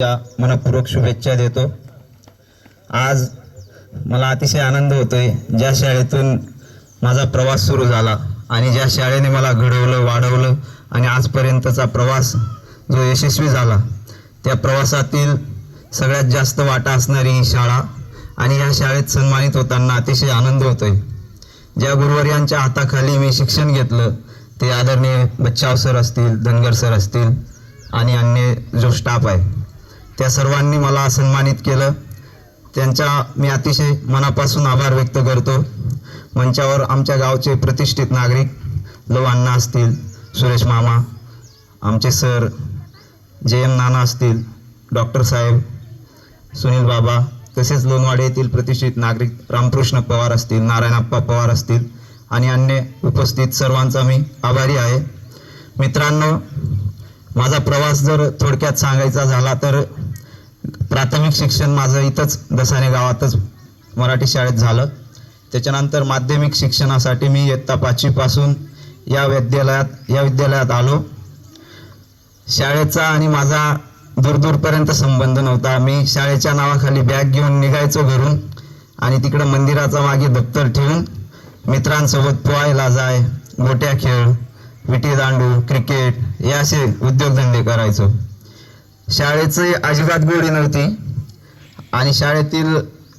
मनपूर्वक शुभेच्छा देतो. आज मला अतिशय आनंद होतोय. ज्या शाळेतून माझा प्रवास सुरू झाला आणि ज्या शाळेने मला घडवलं वाढवलं आणि आजपर्यंतचा प्रवास जो यशस्वी झाला त्या प्रवासातील सगळ्यात जास्त वाटा असणारी ही शाळा आणि या शाळेत सन्मानित होताना अतिशय आनंद होतोय. ज्या गुरुवर्यांच्या हाताखाली मी शिक्षण घेतलं ते आदरणीय बच्चाव सर असतील धनगर सर असतील आणि अन्य जो स्टाफ आहे त्या सर्वांनी मला सन्मानित केलं. त्यांच्या मी अतिशय मनापासून आभार व्यक्त करतो. मंचावर आमच्या गावचे प्रतिष्ठित नागरिक लव अण्णा असतील सुरेश मामा आमचे सर जे एम नाना असतील डॉक्टर साहेब सुनील बाबा तसेच लोणवाडे येथील प्रतिष्ठित नागरिक रामकृष्ण पवार असतील नारायणप्पा पवार असतील आणि अन्य उपस्थित सर्वांचा मी आभारी आहे. मित्रांनो माझा प्रवास जर थोडक्यात सांगायचा झाला तर प्राथमिक शिक्षण माझं इथंच दसाने गावातच मराठी शाळेत झालं. त्याच्यानंतर माध्यमिक शिक्षणासाठी मी इयत्ता पाचवीपासून या विद्यालयात या विद्यालयात आलो. शाळेचा आणि माझा दूरदूरपर्यंत संबंध नव्हता. मी शाळेच्या नावाखाली बॅग घेऊन निघायचो घरून आणि तिकडं मंदिराचा मागे दप्तर ठेवून मित्रांसोबत पोहायला जाय गोट्या खेळ विटी दांडू क्रिकेट हे असे उद्योगधंदे करायचो. शाळेची अजिबात गोडी नव्हती. आणि शाळेतील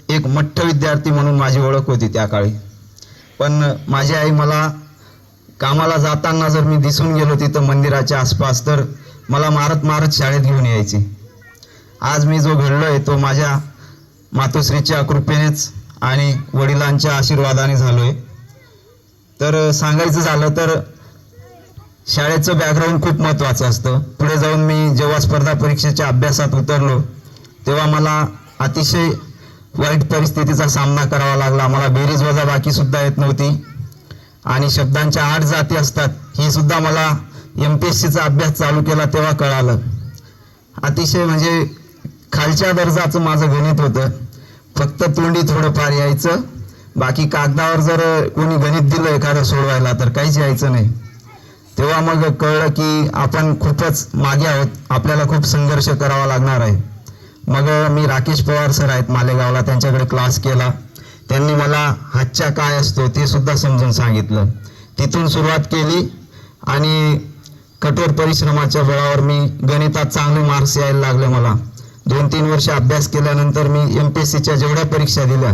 एक मठ्ठ विद्यार्थी म्हणून माझी ओळख होती त्या काळी. पण माझी आई मला कामाला जाताना जर मी दिसून गेलो तिथं मंदिराच्या आसपास तर मला मारत मारत शाळेत घेऊन यायची. आज मी जो घडलोय तो माझ्या मातोश्रीच्या कृपेनेच आणि वडिलांच्या आशीर्वादाने झालोय. तर सांगायचं झालं तर शाळेचं बॅकग्राऊंड खूप महत्त्वाचं असतं. पुढे जाऊन मी जेव्हा स्पर्धा परीक्षेच्या अभ्यासात उतरलो तेव्हा मला अतिशय वाईट परिस्थितीचा सामना करावा लागला. मला बेरीज वजा बाकी सुद्धा येत नव्हती. आणि शब्दांच्या आठ जाती असतात ही सुद्धा मला एम पी एस सीचा अभ्यास चालू केला तेव्हा कळालं. अतिशय म्हणजे खालच्या दर्जाचं माझं गणित होतं. फक्त तोंडी थोडंफार यायचं. बाकी कागदावर जर कोणी गणित दिलं एखादं सोडवायला तर काहीच यायचं नाही. तेव्हा मग कळलं की आपण खूपच मागे आहोत. आपल्याला खूप संघर्ष करावा लागणार आहे. मग मी राकेश पवार सर आहेत मालेगावला त्यांच्याकडे क्लास केला. त्यांनी मला हातच्या काय असतो ते सुद्धा समजून सांगितलं. तिथून सुरुवात केली आणि कठोर परिश्रमाच्या बळावर मी गणितात चांगले मार्क्स यायला लागले मला. दोन तीन वर्ष अभ्यास केल्यानंतर मी एम पी एस सीच्या जेवढ्या परीक्षा दिल्या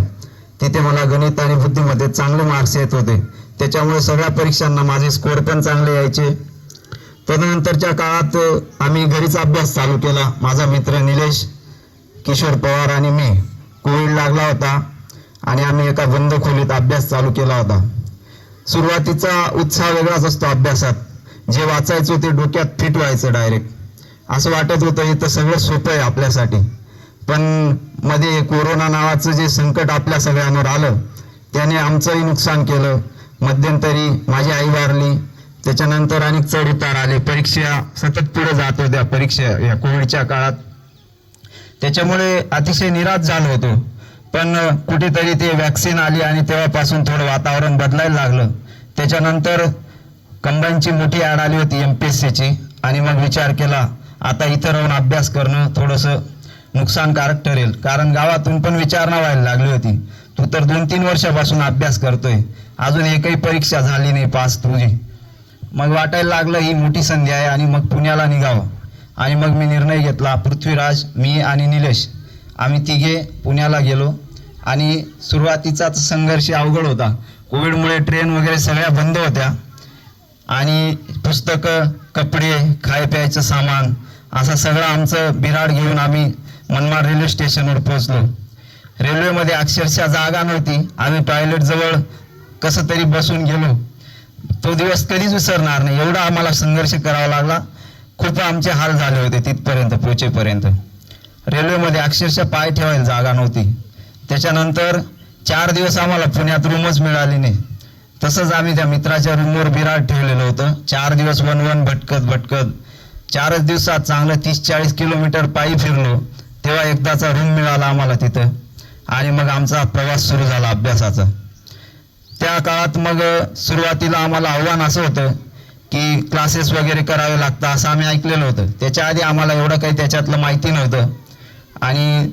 तिथे मला गणित आणि बुद्धीमध्ये चांगले मार्क्स येत होते. त्याच्यामुळे सगळ्या परीक्षांना माझे स्कोअर पण चांगले यायचे. तदनंतरच्या काळात आम्ही घरीचा अभ्यास चालू केला. माझा मित्र निलेश किशोर पवार आणि मी. कोविड लागला होता आणि आम्ही एका बंद खोलीत अभ्यास चालू केला होता. सुरुवातीचा उत्साह वेगळाच असतो अभ्यासात. जे वाचायचो ते डोक्यात फिट व्हायचं डायरेक्ट असं वाटत होतं इथं सगळं सोपं आहे आपल्यासाठी. पण मध्ये कोरोना नावाचं जे संकट आपल्या सगळ्यांवर आलं त्याने आमचंही नुकसान केलं. मध्यंतरी माझी आई वारली. त्याच्यानंतर अनेक चढ उतार आले. परीक्षा सतत पुढे जात होत्या. परीक्षा या कोविडच्या काळात. त्याच्यामुळे अतिशय निराश झालो होतो. पण कुठेतरी ते वॅक्सिन आली आणि तेव्हापासून थोडं वातावरण बदलायला लागलं. त्याच्यानंतर कंबाईनची मोठी ॲड आली होती एम पी एस सीची आणि मग विचार केला आता इथं राहून अभ्यास करणं थोडंसं नुकसानकारक ठरेल. कारण गावातून पण विचारणा व्हायला लागली होती. तू तर दोन तीन वर्षापासून अभ्यास करतोय. अजून एकही परीक्षा झाली नाही पास तुझी. मग वाटायला लागलं ही मोठी संधी आहे आणि मग पुण्याला निघावं. आणि मग मी निर्णय घेतला पृथ्वीराज मी आणि निलेश. आम्ही तिघे पुण्याला गेलो आणि सुरुवातीचाच संघर्ष अवघड होता. कोविडमुळे ट्रेन वगैरे सगळ्या बंद होत्या. आणि पुस्तकं कपडे खाय प्यायचं सामान असं सगळं आमचं बिराड घेऊन आम्ही मनमाड रेल्वे स्टेशनवर पोहोचलो. रेल्वेमध्ये अक्षरशः जागा नव्हती. आम्ही टॉयलेटजवळ कसं तरी बसून गेलो. तो दिवस कधीच विसरणार नाही. एवढा आम्हाला संघर्ष करावा लागला. खूप आमचे हाल झाले होते तिथपर्यंत पोचेपर्यंत. रेल्वेमध्ये अक्षरशः पाय ठेवायला जागा नव्हती. त्याच्यानंतर चार दिवस आम्हाला पुण्यात रूमच मिळाली नाही. तसंच आम्ही त्या मित्राच्या रूमवर बिराड ठेवलेलं होतं. चार दिवस वन वन भटकत भटकत चारच दिवसात चांगलं तीस चाळीस किलोमीटर पायी फिरलो. तेव्हा एकदाचा रूम मिळाला आम्हाला तिथं. आणि मग आमचा प्रवास सुरू झाला अभ्यासाचा. त्या काळात मग सुरुवातीला आम्हाला आव्हान असं होतं की क्लासेस वगैरे करावे लागतात असं आम्ही ऐकलेलं होतं. त्याच्या आधी आम्हाला एवढं काही त्याच्यातलं माहिती नव्हतं. आणि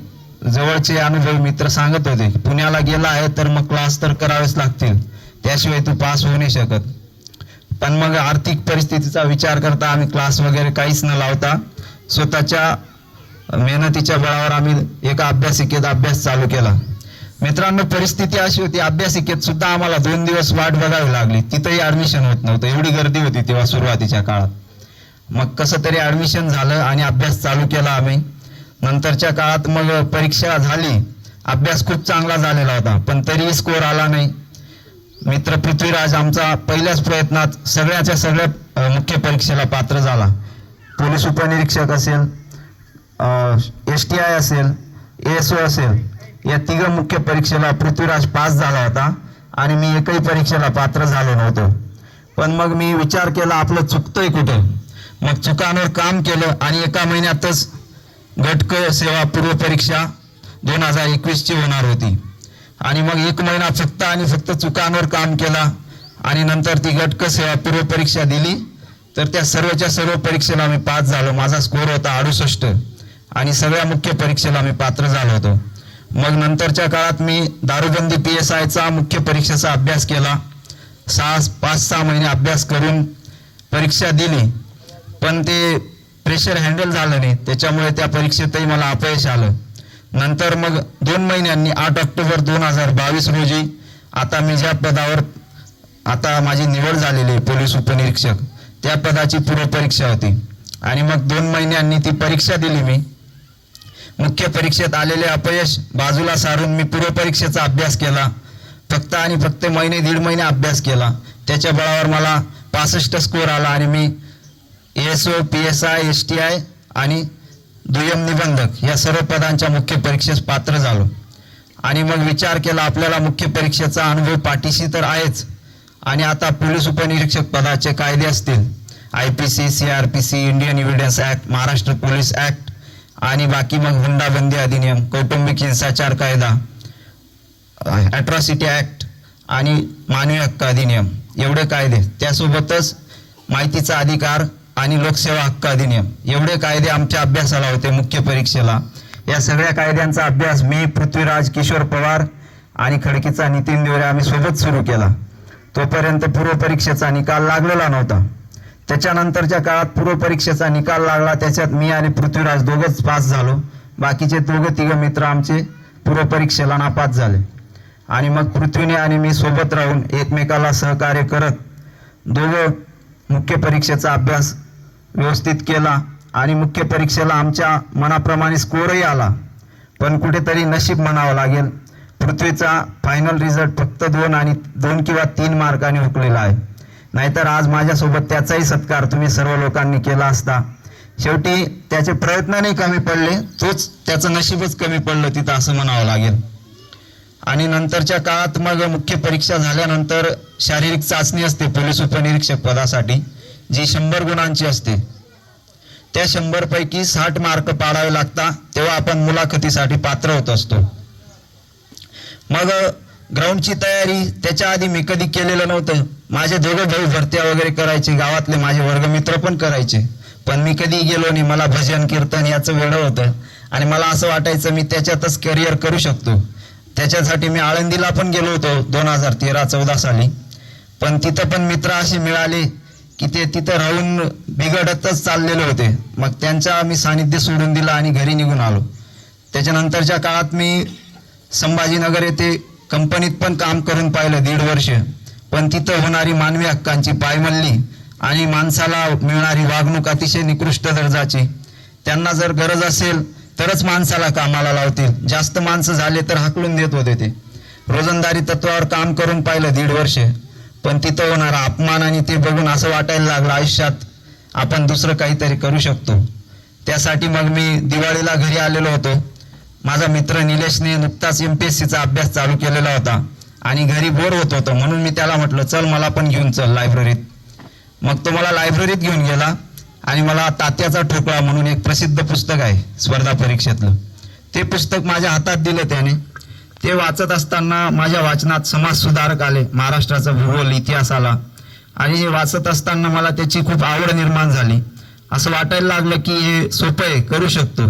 जवळचे अनुभवी मित्र सांगत होते पुण्याला गेला आहे तर मग क्लास तर करावेच लागतील. त्याशिवाय तू पास होऊ नाही शकत. पण मग आर्थिक परिस्थितीचा विचार करता आम्ही क्लास वगैरे काहीच न लावता स्वतःच्या मेहनतीच्या बळावर आम्ही एका अभ्यासिकेत अभ्यास चालू केला. मित्रांनो परिस्थिती अशी होती अभ्यासिकेत सुद्धा आम्हाला दोन दिवस वाट बघावी लागली. तिथंही ऍडमिशन होत नव्हतं. एवढी गर्दी होती तेव्हा सुरुवातीच्या काळात. मग कसं तरी ऍडमिशन झालं आणि अभ्यास चालू केला आम्ही. नंतरच्या काळात मग परीक्षा झाली. अभ्यास खूप चांगला झालेला होता पण तरीही स्कोर आला नाही. मित्र पृथ्वीराज आमचा पहिल्याच प्रयत्नात सगळ्याच्या सगळ्या मुख्य परीक्षेला पात्र झाला. पोलीस उपनिरीक्षक असेल एस टी आय असेल एस ओ असेल या तिघ मुख्य परीक्षेला पृथ्वीराज पास झाला होता आणि मी एकही परीक्षेला पात्र झालो नव्हतो. पण मग मी विचार केला आपलं चुकतंय कुठं? मग चुकांवर काम केलं आणि एका महिन्यातच घटक सेवा पूर्व परीक्षा दोन हजार एकवीसची होणार होती. आणि मग एक महिना फक्त आणि फक्त चुकांवर काम केला आणि नंतर ती घटक सेवा पूर्व परीक्षा दिली. तर त्या सर्वच्या सर्व परीक्षेला मी पास झालो. माझा स्कोर होता अडुसष्ट आणि सगळ्या मुख्य परीक्षेला मी पात्र झालो होतो. मग नंतरच्या काळात मी दारूबंदी पी एस आयचा मुख्य परीक्षेचा अभ्यास केला. सहा पाच सहा महिने अभ्यास करून परीक्षा दिली. पण ते प्रेशर हँडल झालं नाही. त्याच्यामुळे त्या परीक्षेतही मला अपयश आलं. नंतर मग दोन महिन्यांनी आठ ऑक्टोबर दोन हजार बावीस रोजी आता मी ज्या पदावर आता माझी निवड झालेली आहे पोलीस उपनिरीक्षक त्या पदाची पूर्व परीक्षा होती. आणि मग दोन महिन्यांनी ती परीक्षा दिली मी. मुख्य परीक्षेत आलेले अपयश बाजूला सारून मी पूर्व परीक्षेचा अभ्यास केला. फक्त आणि फक्त महिने दीड महिने अभ्यास केला. त्याच्या बळावर मला पासष्ट स्कोअर आला आणि मी S O P S I S T I आणि दुय्यम निबंधक या सर्व पदांच्या मुख्य परीक्षेस पात्र झालो. आणि मग विचार केला आपल्याला मुख्य परीक्षेचा अनुभव पाठीशी तर आहेच. आणि आता पोलीस उपनिरीक्षक पदाचे कायदे असतील. I P C C R P C Indian evidence act Maharashtra police act आणि बाकी मग हुंडाबंदी अधिनियम कौटुंबिक हिंसाचार कायदा अट्रॉसिटी ॲक्ट आणि मानवी हक्क अधिनियम. एवढे कायदे. त्यासोबतच माहितीचा अधिकार आणि लोकसेवा हक्क अधिनियम. एवढे कायदे आमच्या अभ्यासाला होते मुख्य परीक्षेला. या सगळ्या कायद्यांचा अभ्यास मी पृथ्वीराज किशोर पवार आणि खडकीचा नितीन देवरे आम्ही सोबत सुरू केला. तोपर्यंत पूर्व परीक्षेचा निकाल लागलेला नव्हता. त्याच्यानंतरच्या काळात पूर्व परीक्षेचा निकाल लागला. त्याच्यात मी आणि पृथ्वीराज दोघंच पास झालो. बाकीचे दोघं तिघं मित्र आमचे पूर्व परीक्षेला नापास झाले. आणि मग पृथ्वीने आणि मी सोबत राहून एकमेकाला सहकार्य करत दोघं मुख्य परीक्षेचा अभ्यास व्यवस्थित केला आणि मुख्य परीक्षेला आमच्या मनाप्रमाणे स्कोरही आला. पण कुठेतरी नशीब म्हणावं लागेल पृथ्वीचा फायनल रिझल्ट फक्त दोन आणि दोन किंवा तीन मार्काने हुकलेला आहे. नाहीतर आज माझ्यासोबत त्याचाही सत्कार तुम्ही सर्व लोकांनी केला असता. शेवटी त्याचे प्रयत्न नाही कमी पडले तोच त्याचं नशीबच कमी पडलं तिथं असं म्हणावं लागेल. आणि नंतरच्या काळात मग मुख्य परीक्षा झाल्यानंतर शारीरिक चाचणी असते पोलीस उपनिरीक्षक पदासाठी जी शंभर गुणांची असते. त्या शंभरपैकी साठ मार्क पाडावे लागता तेव्हा आपण मुलाखतीसाठी पात्र होत असतो. मग ग्राउंडची तयारी त्याच्या आधी मी कधी केलेलं नव्हतं. माझे दोघं भाऊ भरत्या वगैरे करायचे गावातले माझे वर्गमित्र पण करायचे. पण मी कधी गेलो नाही मला भजन कीर्तन याचं वेळं होतं. आणि मला असं वाटायचं मी त्याच्यातच करिअर करू शकतो. त्याच्यासाठी मी आळंदीला पण गेलो होतो दोन हजार तेरा चौदा साली. पण तिथं पण मित्र असे मिळाले की ते तिथं राहून बिघडतच चाललेले होते. मग त्यांच्या मी सानिध्य सोडून दिलं आणि घरी निघून आलो. त्याच्यानंतरच्या काळात मी संभाजीनगर येथे कंपनीत पण काम करून पाहिलं दीड वर्ष. पण तिथं होणारी मानवी हक्कांची पायमल्ली आणि माणसाला मिळणारी वागणूक अतिशय निकृष्ट दर्जाची. त्यांना जर गरज असेल तरच माणसाला कामाला लावतील. जास्त माणसं झाले तर हाकलून देत होते ते. रोजंदारी तत्वावर काम करून पाहिलं दीड वर्ष. पण तिथं होणारा अपमान आणि ते बघून असं वाटायला लागलं आयुष्यात आपण दुसरं काहीतरी करू शकतो. त्यासाठी मग मी दिवाळीला घरी आलेलो होतो. माझा मित्र निलेशने नुकताच एम पी एस सीचा अभ्यास चालू केलेला होता. आणि घरी बोर होत होतं म्हणून मी त्याला म्हटलं चल मला पण घेऊन चल लायब्ररीत मग तो मला लायब्ररीत घेऊन गेला आणि मला तात्याचा ठोकळा म्हणून एक प्रसिद्ध पुस्तक आहे स्पर्धा परीक्षेतलं. ते पुस्तक माझ्या हातात दिलं त्याने. ते वाचत असताना माझ्या वाचनात समाज सुधारक आले महाराष्ट्राचा भूगोल इतिहास आला. आणि वाचत असताना मला त्याची खूप आवड निर्माण झाली. असं वाटायला लागलं की हे सोपं आहे करू शकतो.